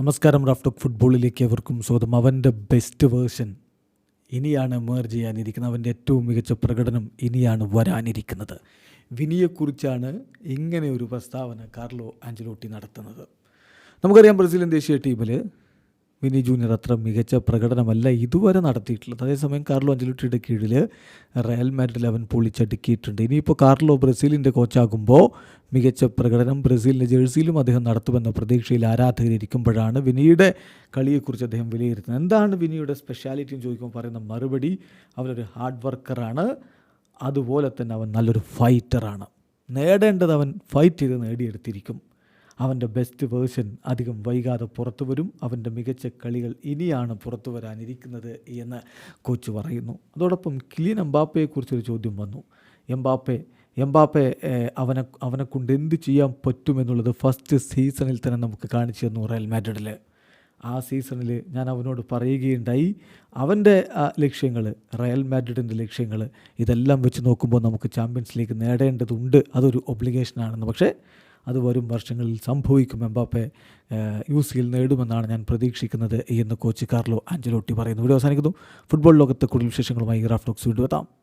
നമസ്കാരം റാഫ്റ്റോക്ക് ഫുട്ബോളിലേക്ക് അവർക്കും സ്വാഗതം. അവന്റെ ബെസ്റ്റ് വേർഷൻ ഇനിയാണ് മേർജ് ചെയ്യാനിരിക്കുന്നത്. അവന്റെ ഏറ്റവും മികച്ച പ്രകടനം ഇനിയാണ് വരാനിരിക്കുന്നത്. വിനിയെക്കുറിച്ചാണ് ഇങ്ങനെ ഒരു പ്രസ്താവന കാർലോ ആഞ്ചലോട്ടി നടത്തുന്നത്. നമുക്കറിയാം ബ്രസീലിയൻ ദേശീയ ടീമിൽ വിനി ജൂനിയർ അത്ര മികച്ച പ്രകടനമല്ല ഇതുവരെ നടത്തിയിട്ടുള്ളത്. അതേസമയം കാർലോ അഞ്ചലുട്ടിയുടെ കീഴിൽ റയൽ മാഡ്രിഡിൽ അവൻ പൊളിച്ചടുക്കിയിട്ടുണ്ട്. ഇനിയിപ്പോൾ കാർലോ ബ്രസീലിന്റെ കോച്ചാകുമ്പോൾ മികച്ച പ്രകടനം ബ്രസീലിന്റെ ജേഴ്സിയിലും അദ്ദേഹം നടത്തുമെന്ന പ്രതീക്ഷയിൽ ആരാധകരിക്കുമ്പോഴാണ് വിനിയുടെ കളിയെക്കുറിച്ച് അദ്ദേഹം വിലയിരുത്തുന്നത്. എന്താണ് വിനിയുടെ സ്പെഷ്യാലിറ്റി എന്ന് ചോദിക്കുമ്പോൾ പറയുന്ന മറുപടി? അവനൊരു ഹാർഡ് വർക്കറാണ് അതുപോലെ തന്നെ അവൻ നല്ലൊരു ഫൈറ്ററാണ് നേടേണ്ടത് അവൻ ഫൈറ്റ് ചെയ്ത് നേടിയെടുത്തിരിക്കും. അവന്റെ ബെസ്റ്റ് വേർഷൻ അധികം വൈകാതെ പുറത്തു വരും. അവന്റെ മികച്ച കളികൾ ഇനിയാണ് പുറത്തു വരാനിരിക്കുന്നത് എന്ന് കോച്ച് പറയുന്നു. അതോടൊപ്പം കിലിയൻ എംബാപ്പയെക്കുറിച്ചൊരു ചോദ്യം വന്നു. എംബാപ്പെ എംബാപ്പെ അവനെ അവനെ കൊണ്ട് എന്ത് ചെയ്യാൻ പറ്റുമെന്നുള്ളത് ഫസ്റ്റ് സീസണിൽ തന്നെ നമുക്ക് കാണിച്ചു തന്നു റയൽ മാഡ്രിഡിൽ ആ സീസണിൽ ഞാൻ അവനോട് പറയുകയുണ്ടായി. അവന്റെ ലക്ഷ്യങ്ങൾ റയൽ മാഡ്രിഡിന്റെ ലക്ഷ്യങ്ങൾ ഇതെല്ലാം വെച്ച് നോക്കുമ്പോൾ നമുക്ക് ചാമ്പ്യൻസ് ലീഗ് നേടേണ്ടതുണ്ട്. അതൊരു ഒബ്ലിഗേഷനാണെന്ന് പക്ഷേ അത് വരും വർഷങ്ങളിൽ സംഭവിക്കും. എംബാപ്പെ യു സിയിൽ നേടുമെന്നാണ് ഞാൻ പ്രതീക്ഷിക്കുന്നത് എന്ന് കോച്ച് കാർലോ ആഞ്ചലോട്ടി പറയുന്നു. ഇവിടെ അവസാനിക്കുന്നു. ഫുട്ബോൾ ലോകത്തെ കൂടുതൽ വിശേഷങ്ങളുമായി ഗ്രാഫ് ടോക്സ് വീണ്ടും എത്താം.